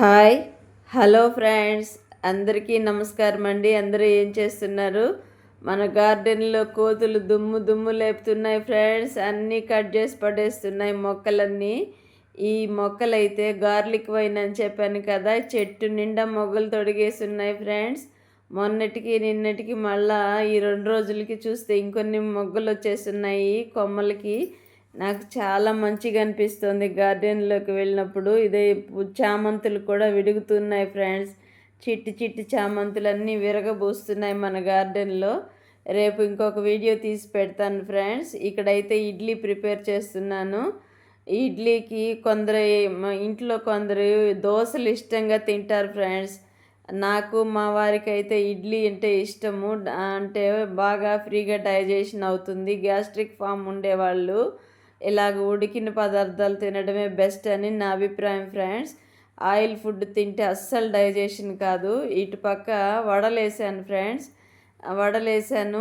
Hi. Hello friends. అందరికీ నమస్కారం అండి. అందరూ ఏం చేస్తున్నారు? మన గార్డెన్లో కోతులు దుమ్ము దుమ్ము లేపుతున్నాయి ఫ్రెండ్స్. అన్నీ కట్ చేసి పడేస్తున్నాయి మొక్కలన్నీ. ఈ మొక్కలైతే గార్లిక్ వైన్ అని చెప్పాను కదా. చెట్టు నిండా మొగ్గలు తొడిగేసి ఉన్నాయి ఫ్రెండ్స్. మొన్నటికి నిన్నటికి మళ్ళా ఈ రెండు రోజులకి చూస్తే ఇంకొన్ని మొగ్గలు వచ్చేస్తున్నాయి కొమ్మలకి. నాకు చాలా మంచిగా అనిపిస్తుంది గార్డెన్లోకి వెళ్ళినప్పుడు. ఇదే చామంతులు కూడా విడుగుతున్నాయి ఫ్రెండ్స్. చిట్టి చిట్టి చామంతులన్నీ విరగబూస్తున్నాయి మన గార్డెన్లో. రేపు ఇంకొక వీడియో తీసి పెడతాను ఫ్రెండ్స్. ఇక్కడైతే ఇడ్లీ ప్రిపేర్ చేస్తున్నాను. ఇడ్లీకి కొందరు ఇంట్లో కొందరు దోశలు ఇష్టంగా తింటారు ఫ్రెండ్స్. నాకు మా వారికి అయితే ఇడ్లీ అంటే ఇష్టము. అంటే బాగా ఫ్రీగా డైజెషన్ అవుతుంది. గ్యాస్ట్రిక్ ఫామ్ ఉండేవాళ్ళు. ఇలాగ ఉడికిన పదార్థాలు తినడమే బెస్ట్ అని నా అభిప్రాయం ఫ్రెండ్స్. ఆయిల్ ఫుడ్ తింటే అస్సలు డైజెషన్ కాదు. ఇటు పక్క వడలేసాను ఫ్రెండ్స్. వడలేసాను.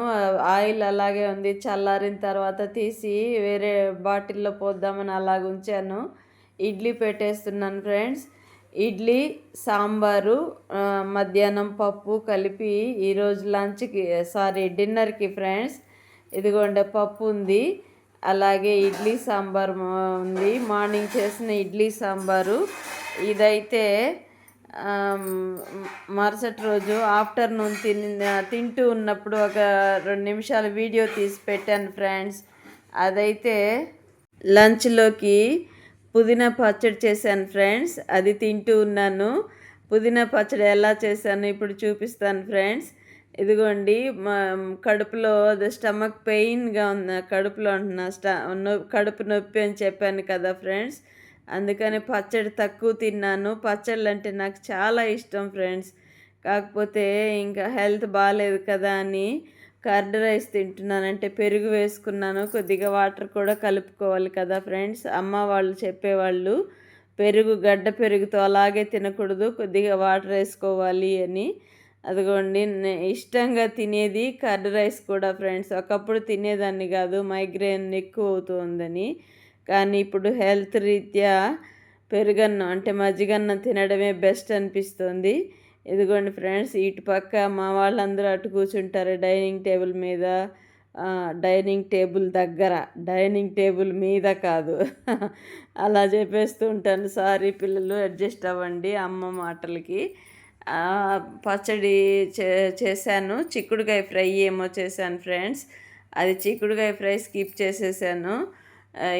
ఆయిల్ అలాగే ఉంది. చల్లారిన తర్వాత తీసి వేరే బాటిల్లో పోద్దామని అలాగ ఉంచాను. ఇడ్లీ పెట్టేస్తున్నాను ఫ్రెండ్స్. ఇడ్లీ సాంబారు మధ్యాహ్నం పప్పు కలిపి ఈరోజు లంచ్కి సారీ డిన్నర్కి ఫ్రెండ్స్. ఇదిగోండి పప్పు ఉంది. అలాగే ఇడ్లీ సాంబార్ ఉంది. మార్నింగ్ చేసిన ఇడ్లీ సాంబారు. ఇదైతే మరుసటి రోజు ఆఫ్టర్నూన్ తిని తింటూ ఉన్నప్పుడు ఒక రెండు నిమిషాల వీడియో తీసి పెట్టాను ఫ్రెండ్స్. అదైతే లంచ్లోకి పుదీనా పచ్చడి చేశాను ఫ్రెండ్స్. అది తింటూ ఉన్నాను. పుదీనా పచ్చడి ఎలా చేశాను ఇప్పుడు చూపిస్తాను ఫ్రెండ్స్. ఇదిగోండి మా కడుపులో స్టమక్ పెయిన్గా ఉన్న కడుపులో అంటున్నా స్ట కడుపు నొప్పి అని చెప్పాను కదా ఫ్రెండ్స్. అందుకని పచ్చడి తక్కువ తిన్నాను. పచ్చళ్ళు అంటే నాకు చాలా ఇష్టం ఫ్రెండ్స్. కాకపోతే ఇంకా హెల్త్ బాగాలేదు కదా అని కర్డ్ రైస్ తింటున్నానంటే పెరుగు వేసుకున్నాను. కొద్దిగా వాటర్ కూడా కలుపుకోవాలి కదా ఫ్రెండ్స్. అమ్మ వాళ్ళు చెప్పేవాళ్ళు పెరుగు గడ్డ పెరుగుతో అలాగే తినకూడదు. కొద్దిగా వాటర్ వేసుకోవాలి అని. అదిగోండి ఇష్టంగా తినేది కర్డ్ రైస్ కూడా ఫ్రెండ్స్. ఒకప్పుడు తినేదాన్ని కాదు మైగ్రేన్ ఎక్కువ అవుతుందని కానీ ఇప్పుడు హెల్త్ రీత్యా పెరుగన్నం అంటే మజ్జిగన్నం తినడమే బెస్ట్ అనిపిస్తుంది. ఇదిగోండి ఫ్రెండ్స్ ఇటు పక్క మా వాళ్ళందరూ అటు కూర్చుంటారు డైనింగ్ టేబుల్ మీద. డైనింగ్ టేబుల్ దగ్గర. డైనింగ్ టేబుల్ మీద కాదు. అలా చెప్పేస్తూ ఉంటాను. సారీ పిల్లలు అడ్జస్ట్ అవ్వండి అమ్మ మాటలకి. పచ్చడి చే చేశాను. చిక్కుడుకాయ ఫ్రై ఏమో చేశాను ఫ్రెండ్స్. అది చిక్కుడుకాయ ఫ్రై స్కిప్ చేసేసాను.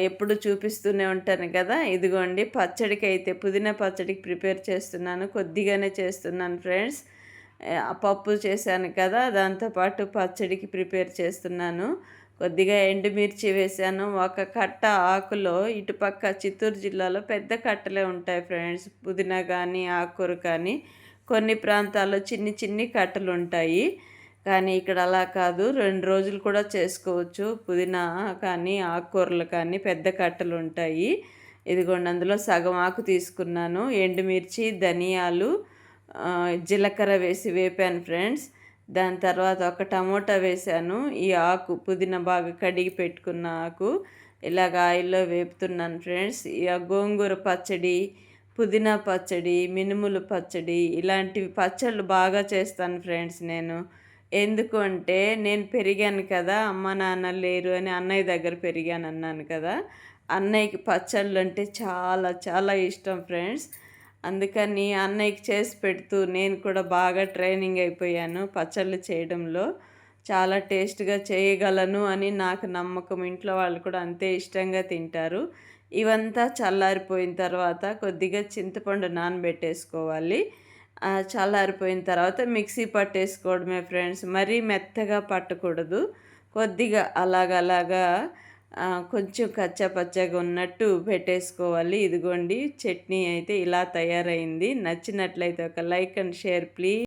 ఎప్పుడు చూపిస్తూనే ఉంటాను కదా. ఇదిగోండి పచ్చడికి అయితే పుదీనా పచ్చడికి ప్రిపేర్ చేస్తున్నాను. కొద్దిగానే చేస్తున్నాను ఫ్రెండ్స్. పప్పు చేశాను కదా. దాంతోపాటు పచ్చడికి ప్రిపేర్ చేస్తున్నాను. కొద్దిగా ఎండుమిర్చి వేసాను ఒక కట్ట ఆకులో ఇటుపక్క చిత్తూరు జిల్లాలో పెద్ద కట్టలే ఉంటాయి ఫ్రెండ్స్. పుదీనా కానీ ఆకుకూర కానీ. కొన్ని ప్రాంతాల్లో చిన్ని చిన్ని కట్టలు ఉంటాయి కానీ ఇక్కడ అలా కాదు. రెండు రోజులు కూడా చేసుకోవచ్చు. పుదీనా కానీ ఆకుకూరలు కానీ పెద్ద కట్టలు ఉంటాయి ఇదిగోండి అందులో సగం ఆకు తీసుకున్నాను. ఎండుమిర్చి ధనియాలు జీలకర్ర వేసి వేపాను ఫ్రెండ్స్. దాని తర్వాత ఒక టమోటా వేసాను ఈ ఆకు పుదీనా బాగా కడిగి పెట్టుకున్న ఆకు. ఇలాగ ఆయిల్లో వేపుతున్నాను ఫ్రెండ్స్. ఇక గోంగూర పచ్చడి పుదీనా పచ్చడి మినుములు పచ్చడి ఇలాంటివి పచ్చళ్ళు బాగా చేస్తాను ఫ్రెండ్స్ నేను. ఎందుకు అంటే నేను పెరిగాను కదా అమ్మ నాన్న లేరు అని అన్నయ్య దగ్గర పెరిగాను అన్నాను కదా. అన్నయ్యకి పచ్చళ్ళు అంటే చాలా చాలా ఇష్టం ఫ్రెండ్స్. అందుకని అన్నయ్యకి చేసి పెడుతూ నేను కూడా బాగా ట్రైనింగ్ అయిపోయాను పచ్చళ్ళు చేయడంలో. చాలా టేస్ట్గా చేయగలను అని నాకు నమ్మకం. ఇంట్లో వాళ్ళు కూడా అంతే ఇష్టంగా తింటారు. ఇవంతా చల్లారిపోయిన తర్వాత కొద్దిగా చింతపండు నానబెట్టేసుకోవాలి. చల్లారిపోయిన తర్వాత మిక్సీ పట్టేసుకోవడమే ఫ్రెండ్స్. మరీ మెత్తగా పట్టకూడదు. కొద్దిగా అలాగలాగా కొంచెం కచ్చపచ్చగా ఉన్నట్టు పెట్టేసుకోవాలి. ఇదిగోండి చట్నీ అయితే ఇలా తయారైంది. నచ్చినట్లయితే ఒక లైక్ అండ్ షేర్ ప్లీజ్.